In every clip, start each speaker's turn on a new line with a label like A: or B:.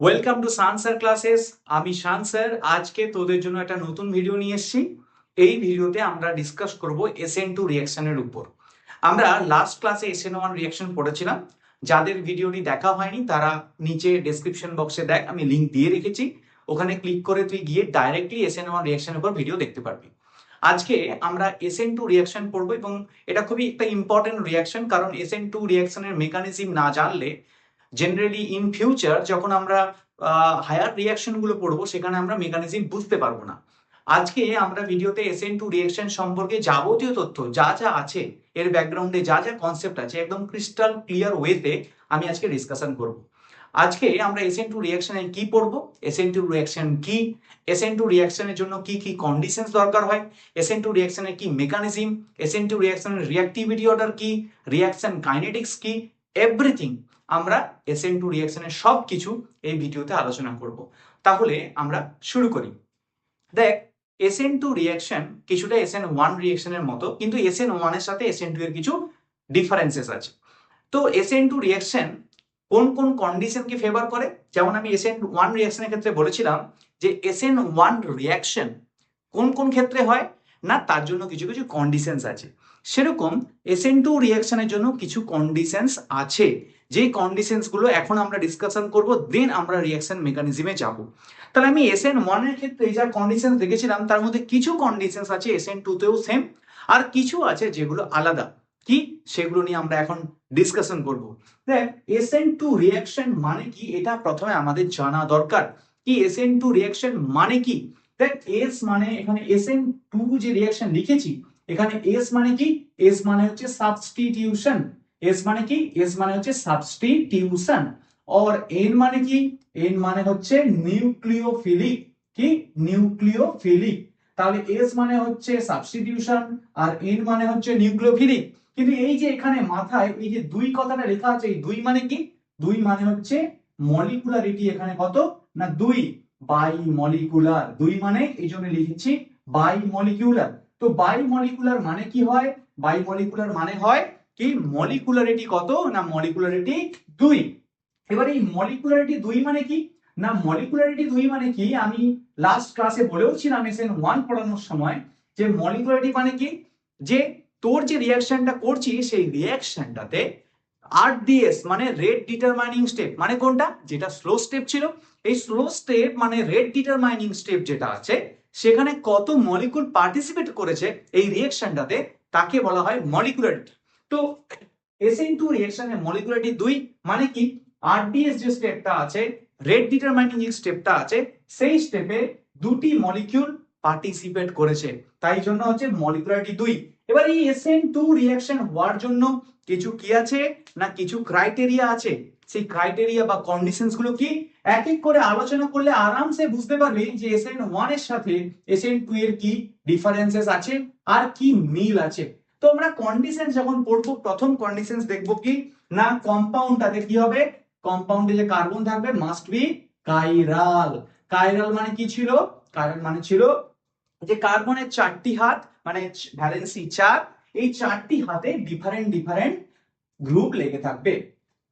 A: Welcome to Shan sir classes আমি Shan sir আজকে তোদের জন্য একটা নতুন ভিডিও নিয়ে এসেছি। এই ভিডিওতে আমরা ডিসকাস করব এসএন টু রিয়াকশনের উপর। আমরা লাস্ট ক্লাসে এসএন ওয়ান রিয়াকশন পড়েছিলাম। যাদের ভিডিওটি দেখা হয়নি, তারা নিচে ডেসক্রিপশন বক্সে দেখ, আমি লিঙ্ক দিয়ে রেখেছি। ওখানে ক্লিক করে তুই গিয়ে ডাইরেক্টলি এসএন ওয়ান রিয়াকশনের উপর ভিডিও দেখতে পারবি। আজকে আমরা এসএন টু রিয়াকশন পড়ব এবং এটা খুবই একটা ইম্পর্টেন্ট রিয়াকশন কারণ এসএন টু রিয়াকশনের মেকানিজম না জানলে জেনারেলি ইন ফিউচার যখন আমরা হায়ার রিয়াকশনগুলো পড়ব, সেখানে আমরা মেকানিজম বুঝতে পারব না। আজকে আমরা ভিডিওতে এস এন টু রিয়াকশন সম্পর্কে যাবতীয় তথ্য, যা যা আছে, এর ব্যাকগ্রাউন্ডে যা যা কনসেপ্ট আছে, একদম ক্রিস্টাল ক্লিয়ার ওয়েতে আমি আজকে ডিসকাশন করব। আজকে আমরা এস এন টু রিয়াকশনে কি পড়ব? এস এন টু রিয়াকশন কি এসএন টু রিয়াকশনের জন্য কি কি কন্ডিশনস দরকার হয়? এস এন টু রিয়াকশনের কি মেকানিজম এস এন টু রিয়াকশনের রিয়াক্টিভিটি অর্ডার কি? রিয়াকশন কাইনেটিক্স কি? এভরিথিং আমরা এসএন টু রিয়াকশনের সব কিছু এই ভিডিওতে আলোচনা করব। তাহলে আমরা শুরু করি। দেখ এসএন টু রিয়াকশন কিছুটা এসএন ওয়ান রিয়াকশনের মতো, কিন্তু এসএন ওয়ানের সাথে এসএন টু এর কিছু ডিফারেন্সেস আছে। তো এসএন টু রিয়াকশন কোন কোন কন্ডিশনকে ফেভার করে? যেমন আমি এস এসএন ওয়ান রিয়াকশনের ক্ষেত্রে বলেছিলাম যে এসএন ওয়ান রিয়াকশন কোন কোন ক্ষেত্রে হয়? না, তার জন্য কিছু কিছু কন্ডিশনস আছে। সেরকম এসএন টু রিয়াকশনের জন্য কিছু কন্ডিশনস আছে। যে কন্ডিশনসগুলো এখন আমরা ডিসকাশন করব দেন আমরা রিয়াকশন মেকানিজমে যাব। তাহলে আমি এসএন ওয়ানের ক্ষেত্রে যা কন্ডিশন দেখেছিলাম, তার মধ্যে কিছু কন্ডিশনস আছে এসএন টু তেও সেম আর কিছু আছে যেগুলো আলাদা। কি? সেগুলো নিয়ে আমরা এখন ডিসকাশন করব। দেখ এসএন টু রিয়াকশন মানে কি? এটা প্রথমে আমাদের জানা দরকার। কি এসএন টু রিয়াকশন মানে কি? দেখ এস মানে এখানে এসএন টু যে রিয়াকশন লিখেছি, এখানে এস মানে কি? এস মানে হচ্ছে সাবস্টিটিউশন এস মানে কি? এস মানে হচ্ছে সাবস্টিটিউশন और এন মানে কি? এন মানে হচ্ছে নিউক্লিওফিলিক কি? নিউক্লিওফিলিক তাহলে এস মানে হচ্ছে সাবস্টিটিউশন আর এন মানে হচ্ছে নিউক্লিওফিলিক কিন্তু এই যে এখানে মাথায় এই যে দুই কথাটা লেখা আছে, এই দুই মানে কি? দুই মানে হচ্ছে মলিকুলারিটি এখানে কত? না, দুই। বাই মলিকুলার দুই মানে এই জন্য লিখেছি বাই মলিকুলার তো বাই মলিকুলার মানে কি হয়? বাই মলিকুলার মানে হয় কি? মলিকুলারিটি কত না মলিকুলারিটি দুই? এবার এই মলিকুলারিটি দুই মানে কি? না মলিকুলারিটি দুই মানে কি? আমি লাস্ট ক্লাসে বলেও ছিলাম এসএন ওয়ান পড়ানোর সময় যে মলিকুলারিটি মানে কি? যে তোর যে রিয়াকশনটা করছি, সেই রিয়াকশনটাতে আর ডিএস মানে রেড ডিটারমাইনিং স্টেপ মানে কোনটা? যেটা স্লো স্টেপ ছিল। এই স্লো স্টেপ মানে রেড ডিটারমাইনিং স্টেপ যেটা আছে, সেখানে কত মলিকুল পার্টিসিপেট করেছে, এই রিয়াকশনটাতে তাকে বলা হয় মলিকুলারিটি তো এসএন টু রিয়াকশনের মলিকুলারিটি দুই মানে কি? আরডিএস যে স্টেপটা আছে রেট ডিটারমাইনিং যে স্টেপটা আছে, সেই স্টেপে দুটি মলিকিউল পার্টিসিপেট করেছে। তাই জন্য হচ্ছে মলিকুলারিটি দুই। এবার এই এসএন টু রিয়াকশন হওয়ার জন্য কিছু কি আছে না কিছু ক্রাইটেরিয়া আছে? সেই ক্রাইটেরিয়া বা কন্ডিশনসগুলো কি? এক এক করে আলোচনা করলে আরামসে বুঝতে পারবি যে এসএন ওয়ানের সাথে এসএন টু এর কি ডিফারেন্সেস আছে আর কি মিল আছে। তো আমরা কন্ডিশন যখন পড়ব, প্রথম কন্ডিশনস দেখব কি? না কম্পাউন্ড কম্পাউন্ডটাতে কি হবে? কম্পাউন্ডে যে কার্বন থাকবে মাস্ট বি কাইরাল কাইরাল মানে কি ছিল? কাইরাল মানে ছিল যে কার্বনের চারটি হাত মানে ভ্যালেন্সি চার, এই চারটি হাতে ডিফারেন্ট ডিফারেন্ট গ্রুপ লেগে থাকবে।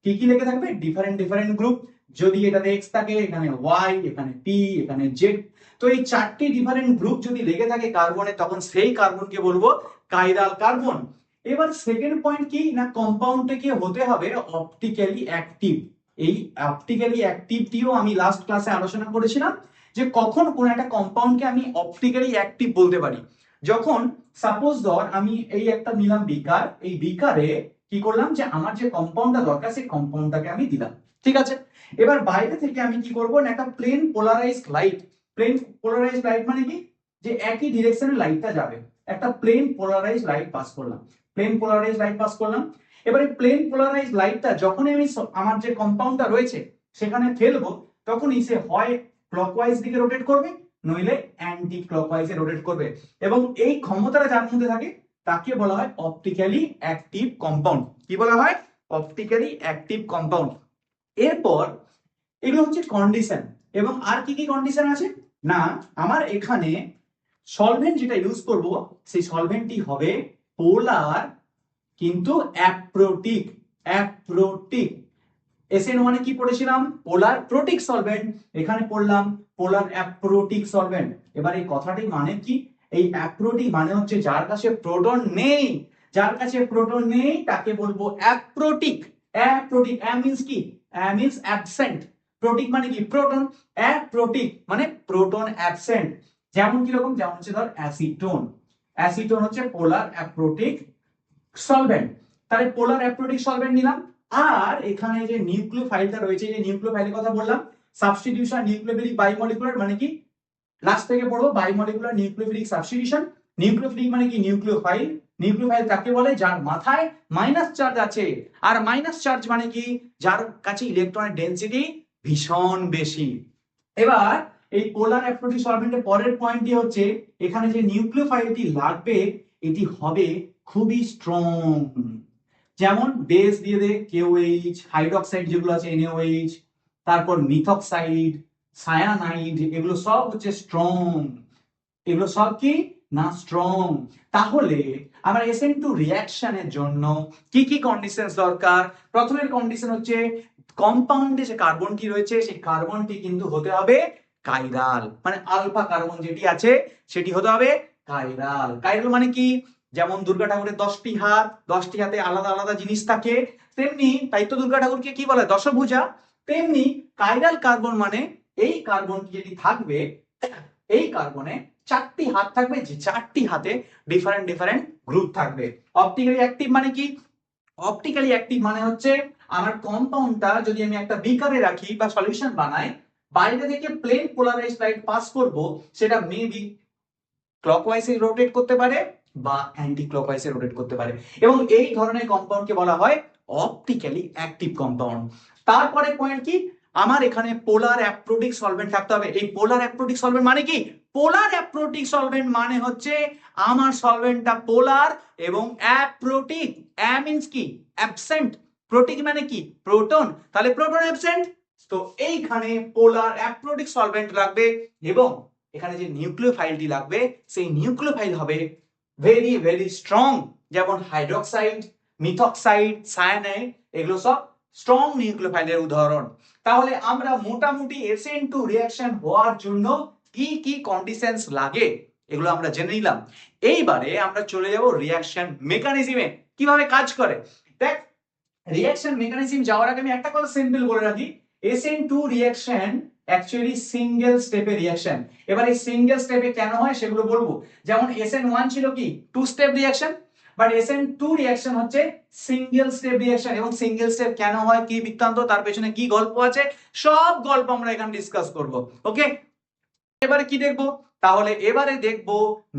A: কি কি লেগে থাকবে? ডিফারেন্ট ডিফারেন্ট গ্রুপ যদি এটাতে এক্স থাকে, এখানে ওয়াই এখানে পি এখানে জেড তো এই চারটি ডিফারেন্ট গ্রুপ যদি লেগে থাকে কার্বনে তখন সেই কার্বনকে বলব কাইরাল কার্বন এবার সেকেন্ড পয়েন্ট কি? না কম্পাউন্ডটাকে হতে হবে? অপটিক্যালি অ্যাক্টিভ এই অপটিক্যালি অ্যাক্টিভটিও আমি লাস্ট ক্লাসে আলোচনা করেছিলাম যে কখন কোন একটা কম্পাউন্ডকে আমি অপটিক্যালি অ্যাক্টিভ বলতে পারি। যখন সাপোজ ধর আমি এই একটা নিলাম বিকার, এই বিকারে কি করলাম যে আমার যে কম্পাউন্ডটা দরকার, সেই কম্পাউন্ডটাকে আমি দিলাম। ঠিক আছে? এবার বাইরে থেকে আমি কি করব? একটা plane polarized light plane polarized light মানে কি? যে একই ডিরেকশনে লাইটটা যাবে। একটা প্লেন পোলারাইজড লাইট পাস করলাম। প্লেন পোলারাইজ লাইট পাস করলাম। এবারে প্লেন পোলারাইজ লাইটটা যখনই আমি আমার যে কম্পাউন্ডটা রয়েছে, সেখানে ফেলব, তখনই সে হয় ক্লকওয়াইজ দিকে রোটেট করবে, নইলে অ্যান্টি ক্লকওয়াইজে রোটেট করবে। এবং এই ক্ষমতাটা যার মধ্যে থাকে, তাকে বলা হয় অপটিক্যালি অ্যাক্টিভ কম্পাউন্ড কি বলা হয়? অপটিক্যালি অ্যাক্টিভ কম্পাউন্ড এরপর, এগুলো হচ্ছে কন্ডিশন এবং আর কি কি কন্ডিশন আছে? না, আমার এখানে সলভেন্ট যেটা ইউজ করব, সেই সলভেন্টটি হবে পোলার কিন্তু অ্যাপ্রোটিক অ্যাপ্রোটিক এসএন ওয়ানে কি পড়েছিলাম? পোলার প্রোটিক সলভেন্ট এখানে পড়লাম পোলার অ্যাপ্রোটিক সলভেন্ট এবার এই কথাটি মানে কি? এই অ্যাপ্রোটিক মানে হচ্ছে যার কাছে প্রোটন নেই। যার কাছে প্রোটন নেই, তাকে বলব অ্যাপ্রোটিক অ্যাপ্রোটিক অ্যা মিন্স কি? অ্যা মিন্স অ্যাবসেন্ট প্রোটিক মানে কি? প্রোটন অ্যাপ্রোটিক মানে প্রোটন অ্যাবসেন্ট যেমন কীরকম? যেমন হচ্ছে ধর অ্যাসিটোন অ্যাসিটোন হচ্ছে পোলার অ্যাপ্রোটিক সলভেন্ট তাহলে পোলার অ্যাপ্রোটিক সলভেন্ট নিলাম। আর এখানে যে নিউক্লিও ফাইলটা রয়েছে যে নিউক্লিও ফাইলের কথা বললাম সাবস্টিটিউশন নিউক্লিওফিলিক বাইমলিকুলার মানে কি? লাস্ট থেকে পড়ব বাইমলিকুলার নিউক্লিওফিলিক সাবস্টিটিউশন নিউক্লিওফিলিক মানে কি? নিউক্লিও ফাইল নিউক্লিও ফাইল কাকে বলে? যার মাথায় মাইনাস চার্জ আছে। আর মাইনাস চার্জ মানে কি? যার কাছে ইলেকট্রনের ডেনসিটি ভীষণ বেশি। এবার এই পোলার অ্যাপ্রোটিক সলভেন্টের পরের পয়েন্টটি হচ্ছে, এখানে যে নিউক্লিও ফাইলটি লাগবে, এটি হবে খুবই স্ট্রং যেমন বেস দিয়ে দে কেওএইচ হাইড্রক্সাইড যেগুলো আছে এনএওএইচ তারপর মিথক্সাইড সায়ানাইড এগুলো সব হচ্ছে স্ট্রং এগুলো সব কি? না স্ট্রং তাহলে আমরা এসএন টু রিয়াকশনের জন্য কি কি কন্ডিশনস দরকার? প্রথমের কন্ডিশন হচ্ছে কম্পাউন্ডে যে কার্বনটি রয়েছে, সেই কার্বনটি কিন্তু হতে হবে কাইরাল। মানে আলফা কার্বন যেটি আছে, সেটি হতে হবে কাইরাল। কাইরাল মানে কি? যেমন দুর্গা ঠাকুরের দশটি হাত, দশটি হাতে আলাদা আলাদা জিনিস থাকে, তেমনি তাই তো দুর্গা ঠাকুরকে কি বলে? দশভুজা। তেমনি কাইরাল কার্বন মানে এই কার্বনটি যেটি থাকবে, এই কার্বনে চারটি হাত থাকবে, যে চারটি হাতে ডিফারেন্ট ডিফারেন্ট গ্রুপ থাকবে। অপটিক্যালি অ্যাক্টিভ মানে কি? অপটিক্যালি অ্যাক্টিভ মানে হচ্ছে, আমার কম্পাউন্ডটা যদি আমি একটা বিকারে রাখি বা সলিউশন বানাই বাইরে থেকে প্লেন পোলারাইজ লাইট পাস করব, সেটা মেবি ক্লকওয়াইজে রোটেট করতে পারে বা অ্যান্টি ক্লকওয়াইজে রোটেট করতে পারে। এবং এই ধরনের কম্পাউন্ডকে বলা হয় অপটিক্যালি অ্যাক্টিভ কম্পাউন্ড তারপরে পয়েন্ট কি? আমার এখানে পোলার অ্যাপ্রোটিক সলভেন্ট থাকতে হবে। এই পোলার অ্যাপ্রোটিক সলভেন্ট মানে কি? পোলার অ্যাপ্রোটিক সলভেন্ট মানে হচ্ছে আমার সলভেন্টটা পোলার এবং অ্যাপ্রোটিক অ্যা মিন্স কি? অ্যাবসেন্ট প্রোটিক মানে কি? প্রোটন তাহলে প্রোটন অ্যাবসেন্ট তো এইখানে পোলার অ্যাপ্রোটিক সলভেন্ট লাগবে এবং এখানে যে নিউক্লিও ফাইলটি লাগবে, সেই নিউক্লিও ফাইল হবে ভেরি ভেরি স্ট্রং যেমন হাইড্রক্সাইড মিথক্সাইড সায়ানাইড এগুলো সব স্ট্রং নিউক্লিও ফাইলের উদাহরণ। তাহলে আমরা মোটামুটি এসএন টু রিয়াকশন হওয়ার জন্য কি কি কন্ডিশনস লাগে, এগুলো আমরা জেনে নিলাম। এইবারে আমরা চলে যাব রিয়াকশন মেকানিজমে কীভাবে কাজ করে? দেখ রিয়াকশন মেকানিজম যাওয়ার আগে আমি একটা কথা সিম্পল বলে রাখি। SN two reaction actually single স্টেপে রিঅ্যাকশন এবার এই সিঙ্গেল স্টেপে কেন হয় সেগুলো বলব। যেমন এসএন ওয়ান ছিল কি? Two step reaction but SN two reaction হচ্ছে সিঙ্গেল স্টেপ রিয়াকশন এবং সিঙ্গেল স্টেপ কেন হয়? কি বৃত্তান্ত? তার পেছনে কি গল্প আছে? সব গল্প আমরা এখানে ডিসকাস করব। ওকে এবারে কি দেখব? তাহলে এবারে দেখব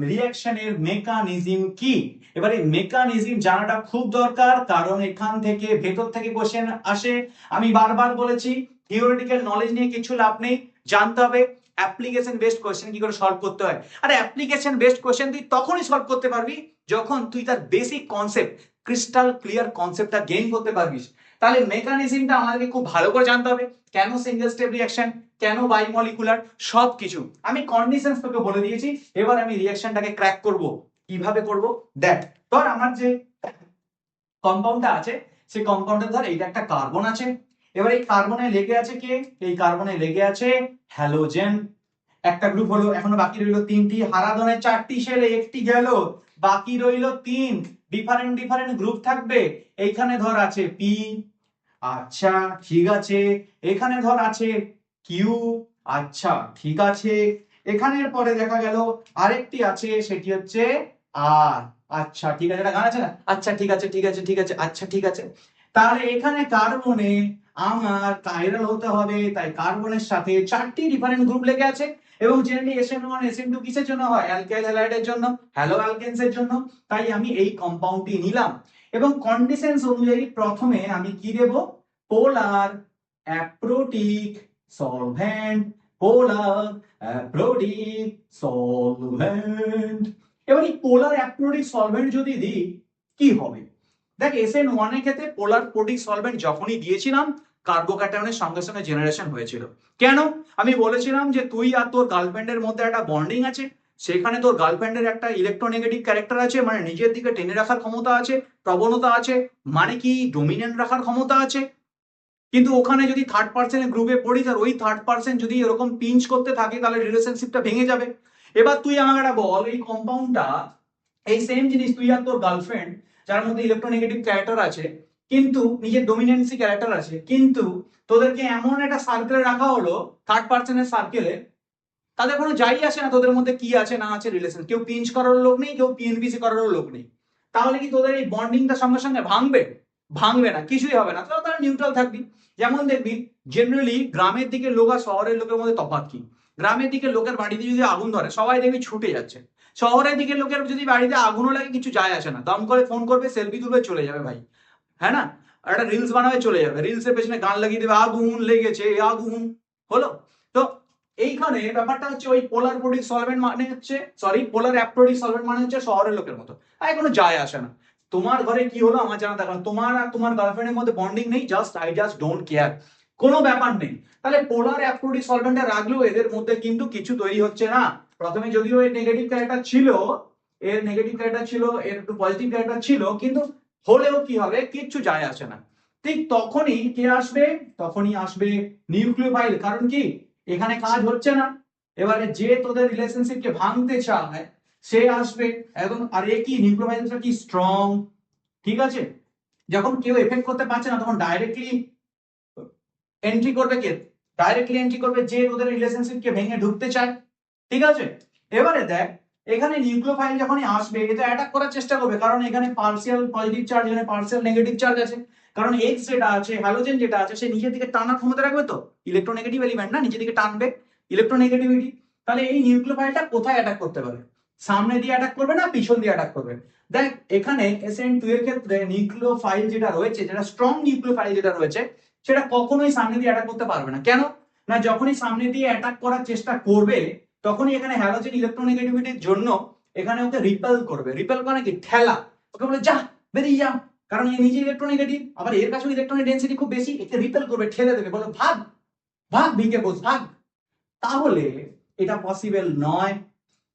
A: রিয়াকশনের মেকানিজম কি। এবারে মেকানিজম জানাটা খুব দরকার, কারণ এখান থেকে ভেতর থেকে কোশ্চেন আসে। আমি বারবার বলেছি থিওরিটিক্যাল নলেজ নিয়ে কিছু লাভ নেই, জানতে হবে। অ্যাপ্লিকেশন বেসড কোশ্চেন কি করে সলভ করতে হয়? আরে অ্যাপ্লিকেশন বেসড কোশ্চেন তুই তখনই সলভ করতে পারবি যখন তুই তার বেসিক কনসেপ্ট ক্রিস্টাল ক্লিয়ার কনসেপ্টটা গেইন করতে পারবিস তাহলে মেকানিজমটা আমাদেরকে খুব ভালো করে জানতে হবে। কেন সিঙ্গেল স্টেপ রিয়াকশন কেন বাইমলিকুলার সব কিছু আমি কন্ডিশনস তোকে বলে দিয়েছি, এবার আমি রিয়াকশনটাকে ক্র্যাক করব। কীভাবে করব? দেখ, ধর আমার যে কম্পাউন্ডটা আছে, সেই কম্পাউন্ডে ধর এইটা একটা কার্বন আছে। এবার এই কার্বনে লেগে আছে কে? এই কার্বনে লেগে আছে হ্যালোজেন একটা গ্রুপ হলো, এখনও বাকি রইল তিনটি। হারাধনে চারটি সেলে একটি গেল, বাকি রইল তিন। ডিফারেন্ট ডিফারেন্ট গ্রুপ থাকবে। এইখানে ধর আছে পি আচ্ছা ঠিক আছে। এখানে ধর আছে কিউ আচ্ছা ঠিক আছে। এখানের পরে দেখা গেল আরেকটি আছে, সেটি হচ্ছে আর। আচ্ছা ঠিক আছে গান আছে না? আচ্ছা ঠিক আছে ঠিক আছে ঠিক আছে আচ্ছা ঠিক আছে। তাহলে এখানে কার্বনে আমার কাইরাল হতে হবে। তাই কার্বনের সাথে চারটি ডিফারেন্ট গ্রুপ লেগে আছে। এবং generally SN one SN two কিসের জন্য হয়? অ্যালকাইল হ্যালাইডের জন্য হ্যালো অ্যালকেনস এর জন্য। তাই আমি এই কম্পাউন্ডটি নিলাম। এবং কন্ডিশনস অনুযায়ী প্রথমে আমি কি দেব? পোলার অ্যাপ্রোটিক সলভেন্ট পোলার অ্যাপ্রোটিক সলভেন্ট এবার এই পোলার অ্যাপ্রোটিক সলভেন্ট যদি দিই, কি হবে? দেখ এসএন ওয়ানের ক্ষেত্রে পোলার প্রোটিক সলভেন্ট যখনই দিয়েছিলাম কার্বোক্যাটায়নের সঙ্গে সঙ্গে জেনারেশন হয়েছিল। কেন? আমি বলেছিলাম যে তুই আর তোর গার্লফ্রেন্ডের মধ্যে একটা বন্ডিং আছে। সেখানে তোর গার্লফ্রেন্ডের একটা ইলেকট্রোনেগেটিভ ক্যারেক্টার আছে মানে নিজের দিকে টেনে রাখার ক্ষমতা আছে, প্রবণতা আছে মানে কি? ডোমিনেন্ট রাখার ক্ষমতা আছে। কিন্তু ওখানে যদি থার্ড পার্সনের গ্রুপে পড়ি আর ওই থার্ড পার্সন যদি এরকম পিঞ্চ করতে থাকে, তাহলে রিলেশনশিপটা ভেঙে যাবে। এবার তুই আমাকে একটা বল, এই কম্পাউন্ডটা এই সেম জিনিস তুই আর তোর গার্লফ্রেন্ড যার মধ্যে ইলেকট্রোনেগেটিভ ক্যারেক্টার আছে, কিন্তু নিজের ডোমিনেন্সি ক্যারেক্টার আছে, কিন্তু তোদেরকে এমন একটা সার্কেলে রাখা হলো থার্ড পার্সনের সার্কেলে তাদের কোনো যাই আসে না, তোদের মধ্যে কি আছে, না আছে রিলেশন কেউ পিঞ্চ করার লোক নেই, কেউ পিএনপিসি করারও লোক নেই। তাহলে কি তোদের এই বন্ডিংটা সঙ্গে সঙ্গে ভাঙবে? ভাঙবে না, কিছুই হবে না। তাহলে তারা নিউট্রাল থাকবি। যেমন দেখবি জেনারেলি গ্রামের দিকে লোক আর শহরের লোকের মধ্যে তফাৎ কি? গ্রামের দিকে লোকের বাড়িতে যদি আগুন ধরে, সবাই দেখবি ছুটে যাচ্ছে। শহরের দিকে লোকের যদি বাড়িতে আগুনও লাগে, কিছু যায় আসে না। দম করে ফোন করবে সেলফি তুলবে, চলে যাবে ভাই। হ্যাঁ না? একটা রিলস বানাবে, চলে যাবে। রিলসের পেছনে গান লাগিয়ে দেবে, আগুন লেগেছে, আগুন। হলো? তো এইখানে ব্যাপারটা হচ্ছে, ওই পোলার প্রোডিক সলভেন্ট মানে হচ্ছে সরি পোলার অ্যাপ্রোডিক সলভেন্ট মানে হচ্ছে শহরের লোকের মতো। আর কোনো যায় আসে না। তোমার ঘরে কি হলো আমার জানা দেখো তোমার আর তোমার গার্লফ্রেন্ডের মধ্যে বন্ডিং নেই just I just don't care কোনো ব্যাপার নেই। তাহলে পোলার অ্যাপ্রোডিক সলভেন্টে রাখলেও এদের মধ্যে কিন্তু কিছু তৈরি হচ্ছে না। প্রথমে যদিও এর নেগেটিভ ক্যারেক্টার ছিল, এর নেগেটিভ ক্যারেক্টার ছিল, এর একটু পজিটিভ ক্যারেক্টার ছিল, কিন্তু হলেও কি হবে, কিচ্ছু যায় আসে না। ঠিক তখনই কে আসবে? তখনই আসবে নিউক্লিওফাইল কারণ কি? এখানে কাজ হচ্ছে না। এবারে যে তোদের রিলেশনশিপকে ভাঙতে চায় সে আসবে একদম আর এ কি নিউক্লিওফাইলটা কি স্ট্রং ঠিক আছে? যখন কেউ এফেক্ট করতে পারছে না, তখন ডাইরেক্টলি এন্ট্রি করবে কে? ডাইরেক্টলি এন্ট্রি করবে যে তোদের রিলেশনশিপকে ভেঙে ঢুকতে চায়। ঠিক আছে? এবারে দেখ, এখানে নিউক্লিওফাইল যখনই আসবে এটা অ্যাটাক করার চেষ্টা করবে, কারণ এখানে পার্সিয়াল পজিটিভ চার্জ এখানে পার্সিয়াল নেগেটিভ চার্জ আছে। কারণ এক্স যেটা আছে হ্যালোজেন যেটা আছে, সে নিজের দিকে টানার ক্ষমতা রাখবে তো? ইলেকট্রোনেগেটিভ এলিমেন্ট না? নিজের দিকে টানবে ইলেকট্রোনেগেটিভিটি তাহলে এই নিউক্লিওফাইলটা কোথায় অ্যাটাক করতে পারে? সামনে দিয়ে অ্যাটাক করবে না, পিছন দিয়ে অ্যাটাক করবে। দেখ, এখানে এসএন টু এর ক্ষেত্রে নিউক্লিওফাইল যেটা রয়েছে, যেটা স্ট্রং নিউক্লিওফাইল যেটা রয়েছে, সেটা কখনোই সামনে দিয়ে অ্যাটাক করতে পারবে না। কেন? না, যখনই সামনে দিয়ে অ্যাটাক করার চেষ্টা করবে, তখনই এখানে হ্যালোজেন ইলেকট্রোনেগেটিভিটির জন্য এখানে ওকে রিপেল করবে। রিপেল মানে কি? ঠেলা। ওকে বলে, যা, বেরিয়ে যা। কারণ এ নিজে ইলেকট্রোনেগেটিভ আবার এর কাছেও ইলেকট্রনিক ডেন্সিটি খুব বেশি, একে রিপেল করবে, ঠেলে দেবে। বলে, ভাগ ভাগ ভিগে বস ভাগ। তাহলে এটা পসিবল নয়।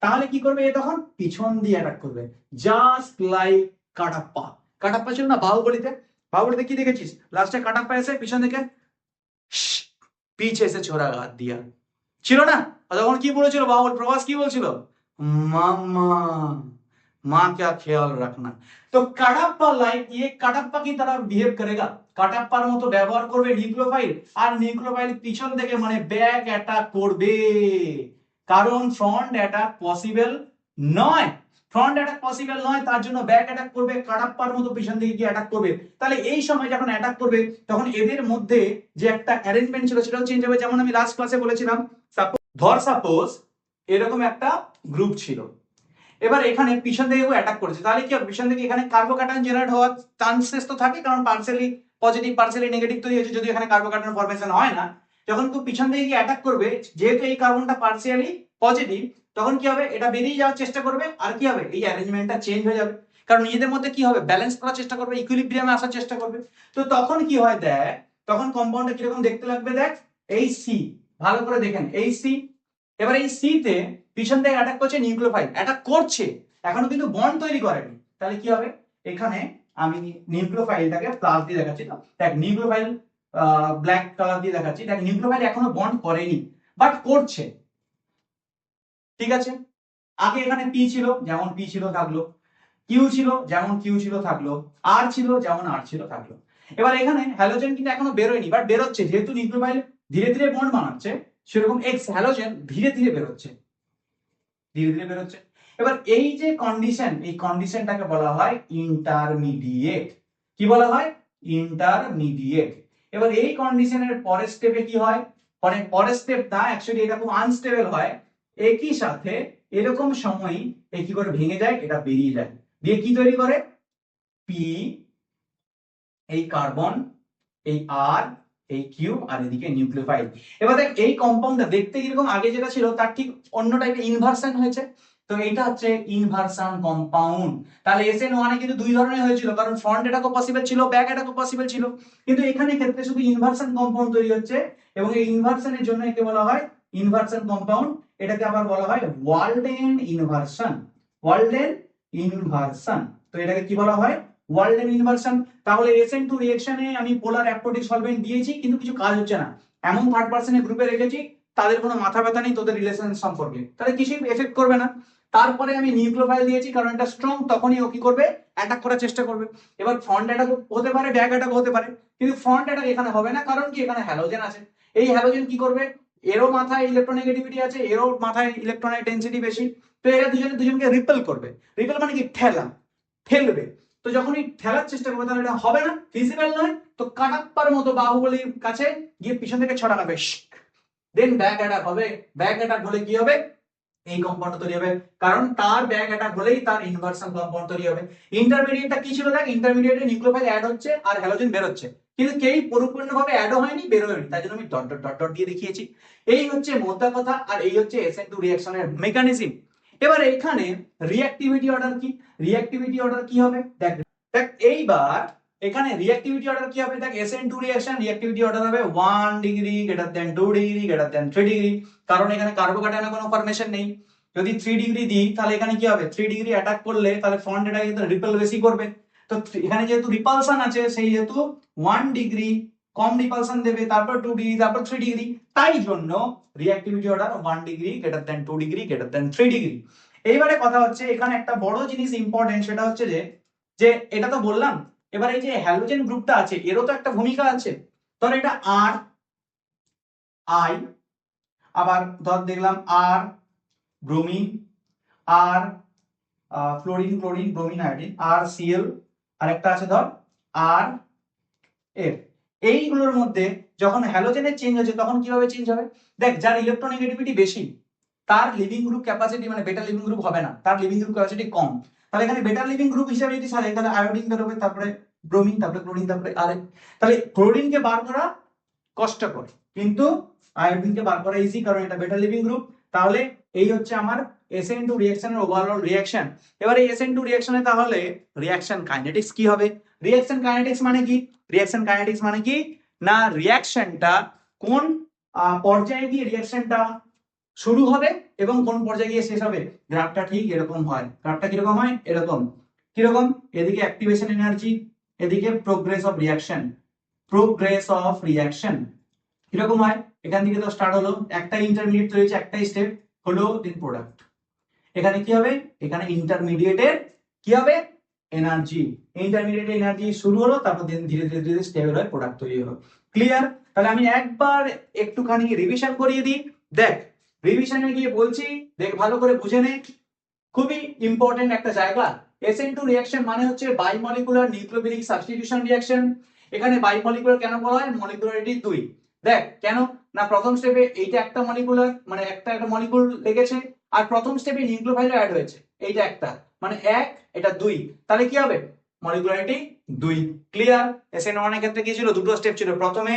A: তাহলে কি করবে এ তখন পিছন দিয়ে অ্যাটাক করবে জাস্ট লাইক কাটাপ্পা কাটাপ্পা ছিল না বাহুবলিতে বাহুবলিতে কি দেখেছিস লাস্টে কাটাপ্পা এসে পিছন থেকে শ্, পিছে এসে ছোড়া হাত দিয়া ছিল না আর তখন কি বলেছিল বাহুবল প্রভাস কি বলছিল মাম্মা माँ क्या ख्याल रखना তো কাটাপ্পা লাইক ইয়ে কাটাপ্পা কি তারা বিহেভ করেগা কাটাপ্পার মতো ব্যবহার করবে নিউক্লিওফাইল আর নিউক্লিওফাইল পিছন থেকে মানে ব্যাক অ্যাটাক করবে কারণ ফ্রন্ট অ্যাটাক পসিবল নয়। ফ্রন্ট অ্যাটাক পসিবল নয়, তার জন্য ব্যাক অ্যাটাক করবে, কাটাপ্পার মতো পিছন দিকে গিয়ে অ্যাটাক করবে। তাহলে এই সময় যখন অ্যাটাক করবে, তখন এদের মধ্যে যে একটা অ্যারেঞ্জমেন্ট ছিল, সেটাও চেঞ্জ হবে। যেমন আমি লাস্ট ক্লাসে বলেছিলাম ধর সাপোজ এরকম একটা গ্রুপ ছিল। এবার এখানে পিছন থেকে অ্যাটাক করেছে। তাহলে কি হবে? পিছন থেকে এখানে কার্বোক্যাটায়ন জেনারেট হওয়ার চান্সেস তো থাকে, কারণ পার্সেলি পজিটিভ পার্সেলি নেগেটিভ তৈরি হয়েছে। যদি এখানে কার্বো কার্বোক্যাটায়ন ফরমেশন হয় না যখন কেউ পিছন থেকে গিয়ে অ্যাটাক করবে, যেহেতু এই কার্বনটা পার্সিয়ালি পজিটিভ তখন কি হবে? এটা বেরিয়ে যাওয়ার চেষ্টা করবে, আর কি হবে? এই অ্যারেঞ্জমেন্টটা চেঞ্জ হয়ে যাবে। কারণ নিজেদের মধ্যে কি হবে? ব্যালেন্স করার চেষ্টা করবে ইকুইলিব্রিয়ামে আসার চেষ্টা করবে। তো তখন কি হয় দেখ, তখন কম্পাউন্ডটা কীরকম দেখতে লাগবে দেখ? এই সি ভালো করে দেখেন এই সি এবার এই সি তে পিছন থেকে অ্যাটাক করছে নিউক্লিওফাইল অ্যাটাক করছে, এখনও কিন্তু বন্ড তৈরি করেনি। তাহলে কি হবে? এখানে আমি নিউক্লিওফাইলটাকে প্লাস দিয়ে দেখাচ্ছি। তো দেখ নিউক্লিওফাইল ব্ল্যাক কালার দিয়ে দেখাচ্ছি। দেখ নিউক্লিওফাইল এখনও বন্ড করেনি বাট করছে। ঠিক আছে? আগে এখানে পি ছিল, যেমন পি ছিল থাকল। কিউ ছিল, যেমন কিউ ছিল থাকল। আর ছিল, যেমন আর ছিল থাকল। এবার এখানে হ্যালোজেন কিন্তু এখনও বেরোয়নি বাট বেরোচ্ছে। যেহেতু নিউক্লিওফাইল ধীরে ধীরে বন্ড বানাচ্ছে, সেরকম এক্স হ্যালোজেন ধীরে ধীরে বেরোচ্ছে। ধীরে ধীরে বেরোচ্ছে। এবার এই যে কন্ডিশন এই কন্ডিশনটাকে বলা হয় ইন্টারমিডিয়েট কি বলা হয়? ইন্টারমিডিয়েট এবার এই কন্ডিশনের পরের স্টেপে কি হয়? পরে পরের স্টেপ না অ্যাকচুয়ালি এটা খুব আনস্টেবল হয়। একই সাথে এরকম সময়ই এ কি করে ভেঙে যায়? এটা বেরিয়ে যায়। দিয়ে কি তৈরি করে? পি এই কার্বন এই আর এই কিউ আর এদিকে নিউক্লিওফাইল এবার দেখ, এই কম্পাউন্ডটা দেখতে কীরকম? আগে যেটা ছিল, তার ঠিক অন্য টাইপের ইনভার্সন হয়েছে। তো এটা হচ্ছে ইনভার্সন কম্পাউন্ড তাহলে এস এন ওয়ানে কিন্তু দুই ধরনের হয়েছিল, কারণ ফ্রন্ট এটাকও পসিবল ছিল ব্যাক এটাকও পসিবল ছিল। কিন্তু এখানে ক্ষেত্রে শুধু ইনভার্সন কম্পাউন্ড তৈরি হচ্ছে, এবং এই ইনভার্সনের জন্য একে বলা হয় ইনভার্সন কম্পাউন্ড এটাকে আবার বলা হয় ওয়ার্ল্ডেন ইনভার্সন ওয়ার্ল্ডেন ইনভার্সন তো এটাকে কি বলা হয়? ওয়ার্ল্ডেন ইনভার্সন তাহলে এসএন টু রিয়েকশনে আমি পোলার অ্যাপ্রোটিক সলভেন্ট দিয়েছি, কিন্তু কিছু কাজ হচ্ছে না। এমন থার্ড পার্সনের গ্রুপে রেখেছি তাদের কোনো মাথা ব্যথা নেই, তোদের রিলেশন সম্পর্কে। তাহলে কিছুই এফেক্ট করবে না? তারপরে আমি নিউক্লিওফাইল দিয়েছি, কারণ এটা স্ট্রং তখনই ও কি করবে? অ্যাটাক করার চেষ্টা করবে। এবার ফ্রন্ট অ্যাটাক হতে পারে ব্যাক অ্যাটাক হতে পারে। কিন্তু ফ্রন্ট অ্যাটাক এখানে হবে না, কারণ কি? এখানে হ্যালোজেন আছে। এই হ্যালোজেন কি করবে? এরও মাথায় ইলেকট্রোনেগেটিভিটি আছে, এরও মাথায় ইলেকট্রনের ডেন্সিটি বেশি। তো এরা দুজনে দুজনকে রিপেল করবে। রিপেল মানে কি? ঠেলা। ঠেলবে তো যখনই ঠেলার চেষ্টা করবে, তাহলে এটা হবে না। ফিজিক্যাল নয়। তো কাটাপ্পার মতো বাহুবলীর কাছে গিয়ে পিছন থেকে ছড়ানো খাবে দেন ব্যাক অ্যাটাক হবে। ব্যাক অ্যাটাক হলে কি হবে? এই কম্পাউন্ড তৈরি হবে। কারণ তার ব্যাক অ্যাটাক হলেই তার ইনভার্সন কম্পাউন্ড তৈরি হবে। ইন্টারমিডিয়েটটা কি ছিল দেখ? ইন্টারমিডিয়েটে নিউক্লিওফাইল অ্যাড হচ্ছে আর হ্যালোজেন বেরোচ্ছে কিন্তু কেই পরিপূর্ণভাবে অ্যাডও হয়নি বেরোয়নি তাই জন্য আমি ডট ডট ডট ডট দিয়ে দেখিয়েছি। এই হচ্ছে মোদ্দা কথা আর এই হচ্ছে এসএন টু রিয়াকশনের মেকানিজম এবার এখানে রিঅ্যাক্টিভিটি অর্ডার কি? রিঅ্যাক্টিভিটি অর্ডার কি হবে? দেখ দেখ, এইবার এখানে রিঅ্যাক্টিভিটি অর্ডার কি হবে? দেখ SN two reaction reactivity order হবে one degree greater than two degree greater than three degree কারণ এখানে কার্বোকাটায়নের কোনো ফরমেশন নেই। যদি থ্রি ডিগ্রি দিই, তাহলে এখানে কি হবে? থ্রি ডিগ্রি অ্যাটাক করলে তাহলে ফ্রন্ট এটা কিন্তু রিপেল বেশি করবে। তো এখানে যেহেতু রিপালশন আছে, সেই যেহেতু ওয়ান ডিগ্রি কম রিপালশন দেবে, তারপর টু ডিগ্রি তারপর থ্রি ডিগ্রি তাই জন্য reactivity order one degree greater than two degree greater than three degree এইবারে কথা হচ্ছে, এখানে একটা বড় জিনিস ইম্পর্টেন্ট সেটা হচ্ছে যে যে এটা তো বললাম এবার এই যে হ্যালোজেন গ্রুপটা আছে, এরও তো একটা ভূমিকা আছে। ধর এটা আর আই আবার ধর দেখলাম আর ব্রোমিন আর ফ্লোরিন ক্লোরিন ব্রোমিন আয়োডিন আর সিএল আর একটা আছে ধর আর এফ এইগুলোর মধ্যে যখন হ্যালোজেনের চেঞ্জ হচ্ছে, তখন কীভাবে চেঞ্জ হবে? দেখ, যার ইলেকট্রোনেগেটিভিটি বেশি, তার লিভিং গ্রুপ ক্যাপাসিটি মানে বেটার লিভিং গ্রুপ হবে না, তার লিভিং গ্রুপ ক্যাপাসিটি কম। তাহলে এখানে বেটার লিভিং গ্রুপ হিসেবে যদি সাজাই, তাহলে আয়োডিন বেরোবে তারপরে ব্রোমিন তারপরে ক্লোরিন তারপরে আর তাহলে ক্লোরিনকে বার করা কষ্টকর কিন্তু আয়োডিনকে বার করা ইজি কারণ এটা বেটার লিভিং গ্রুপ তাহলে এই হচ্ছে আমার এসএন টু রিয়াকশনের ওভারঅল রিয়াকশন এবার এসএন টু রিয়াকশনে তাহলে রিয়াকশন কাইনেটিক্স কি হবে? রিয়াকশন কাইনেটিক্স মানে কি? রিয়াকশন কাইনেটিক্স মানে কি? না রিয়াকশনটা কোন পর্যায়ে গিয়ে রিয়াকশনটা শুরু হবে এবং কোন পর্যায়ে গিয়ে শেষ হবে? গ্রাফটা ঠিক এরকম হয়। গ্রাফটা কীরকম হয়? এরকম। কীরকম? এদিকে অ্যাক্টিভেশন এনার্জি এদিকে progress of reaction progress of reaction কীরকম হয়? এখান থেকে তো স্টার্ট হলো। একটা ইন্টারমিডিয়েট তৈরি হয়েছে একটাই স্টেপ হলো দিন প্রোডাক্ট এখানে কি হবে? এখানে ইন্টারমিডিয়েটের কি হবে? এনার্জি ইন্টারমিডিয়েট এনার্জি শুরু হলো, তারপর দিন ধীরে ধীরে ধীরে স্টেবল হয়ে প্রোডাক্ট তৈরি হলো। ক্লিয়ার তাহলে আমি একবার একটুখানি রিভিশন করিয়ে দিই। দেখ রিভিশনে গিয়ে বলছি, দেখ, ভালো করে বুঝে নে। খুবই ইম্পর্টেন্ট একটা জায়গা। এসএন টু রিয়াকশন মানে হচ্ছে বাইমলিকুলার নিউক্লিওফিলিক সাবস্টিটিউশন রিয়াকশন এখানে বাইমলিকুলার কেন বলা হয়? মলিকুলারিটি দুই। দেখ, কেন? না, প্রথম স্টেপে এইটা একটা মলিকুলার মানে একটা একটা মলিকুল লেগেছে, আর প্রথম স্টেপে নিউক্লিওফাইল অ্যাড হয়েছে, এইটা একটা। মানে এক, এটা দুই। তাহলে কি হবে? মলিকুলারিটি দুই। ক্লিয়ার এসএন ওয়ানের ক্ষেত্রে কি ছিল? দুটো স্টেপ ছিল। প্রথমে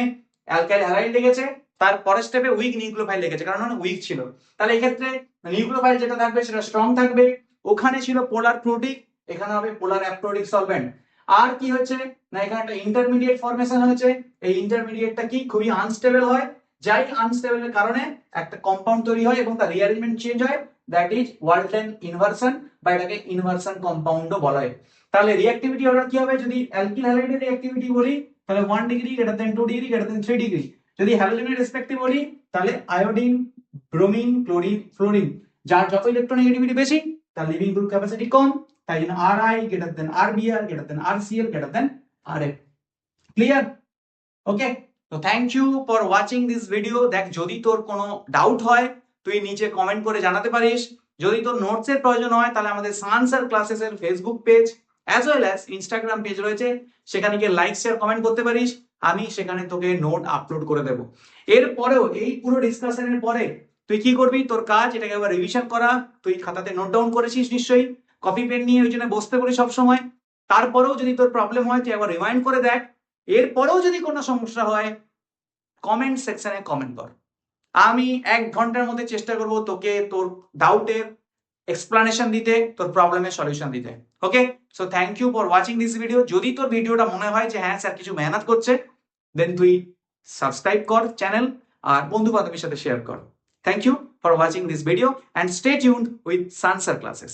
A: অ্যালকাইল হ্যালাইড লেগেছে তার পরের স্টেপে উইক নিউক্লিওফাইল লেগেছে, কারণ উইক ছিল। তাহলে এক্ষেত্রে নিউক্লিওফাইল যেটা থাকবে সেটা স্ট্রং থাকবে। ওখানে ছিল পোলার প্রোটিক এখানে হবে পোলার অ্যাপ্রোটিক সলভেন্ট আর কি হচ্ছে না, এখানে একটা ইন্টারমিডিয়েট ফরমেশন হয়েছে। এই ইন্টারমিডিয়েটটা কি? খুবই আনস্টেবল হয়। যাই আনস্টেবলের কারণে একটা কম্পাউন্ড তৈরি হয় এবং তার রিয়ারেঞ্জমেন্ট চেঞ্জ হয়। দ্যাট ইজ ওয়ার্ল্ডেন ইনভার্সন বা এটাকে ইনভার্সন কম্পাউন্ডও বলা হয়। তাহলে রিঅ্যাক্টিভিটি অর্ডার কি হবে? যদি অ্যালকিল হ্যালাইডের রিঅ্যাক্টিভিটি বলি, তাহলে one degree greater than two degree greater than three degree যদি হ্যালোজেনের রেসপেক্টিভ বলি, তাহলে আয়োডিন ব্রোমিন ক্লোরিন ফ্লোরিন যার যত ইলেকট্রোনেগেটিভিটি বেশি, তার লিভিং গ্রুপ ক্যাপাসিটি কম, তাই জন্য R I greater than R B R greater than R C L greater than R F clear okay তো thank you for watching this video দেখ, যদি তোর কোনো ডাউট হয়, তুই নিচে কমেন্ট করে জানাতে পারিস। যদি তোর নোটস এর প্রয়োজন হয়, তাহলে আমাদের সানসার ক্লাসেস এর Facebook page as well as Instagram page রয়েছে। সেখানে গিয়ে লাইক শেয়ার কমেন্ট করতে পারিস। আমি সেখানে তোকে নোট আপলোড করে দেবো। এরপরেও এই পুরো ডিসকাশনের পরে তুই কি করবি? তোর কাজ, এটাকে আবার রিভিশন করা। তুই খাতাতে নোট ডাউন করেছিস নিশ্চয়ই। কপি পেন নিয়ে ওই জন্য বসতে পারি সব সময় তারপরেও যদি তোর প্রবলেম হয়, তুই একবার রিমাইন্ড করে দেখ। এরপরেও যদি কোনো সমস্যা হয় কমেন্ট সেকশনে কমেন্ট কর। আমি এক ঘণ্টার মধ্যে চেষ্টা করব তোকে তোর ডাউটের এক্সপ্লানেশন দিতে, তোর প্রবলেমের সলিউশন দিতে। Okay so thank you for watching this video যদি তোর ভিডিওটা মনে হয় যে হ্যাঁ স্যার কিছু মেহনত করছে দেন তুই সাবস্ক্রাইব কর চ্যানেল আর বন্ধু বান্ধবের সাথে শেয়ার কর। Thank you for watching this video and stay tuned with Shan sir classes